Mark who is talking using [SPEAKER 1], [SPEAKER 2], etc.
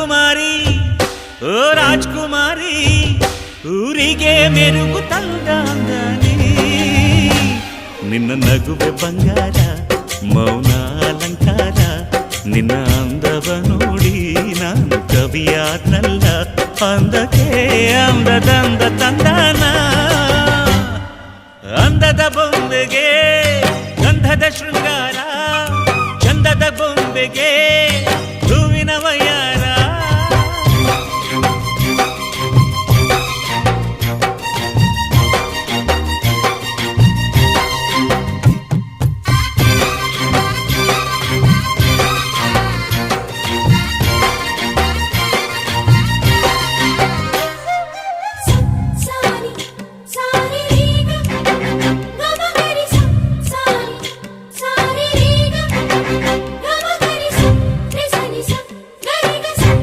[SPEAKER 1] ರಾಜಕುಮಾರಿ, ಓ ರಾಜಕುಮಾರಿ, ಊರಿಗೆ ಮೆರುಗು ತಂದಾನೆ ನಿನ್ನ ನಗುವೆ ಬಂಗಾರ, ಮೌನ ಅಲಂಕಾರ, ನಿನ್ನ ಅಂದವ ನೋಡಿ ನಾನು ಕವಿಯಾದ್ನಲ್ಲ, ಅಂದಕ್ಕೆ ಅಂದದಂದ ತಂದಾನ. ಅಂದದ ಬೊಂಬೆಗೆ, ಗಂಧದ ಶೃಂಗಾರ, ಚಂದದ ಬೊಂಬೆಗೆ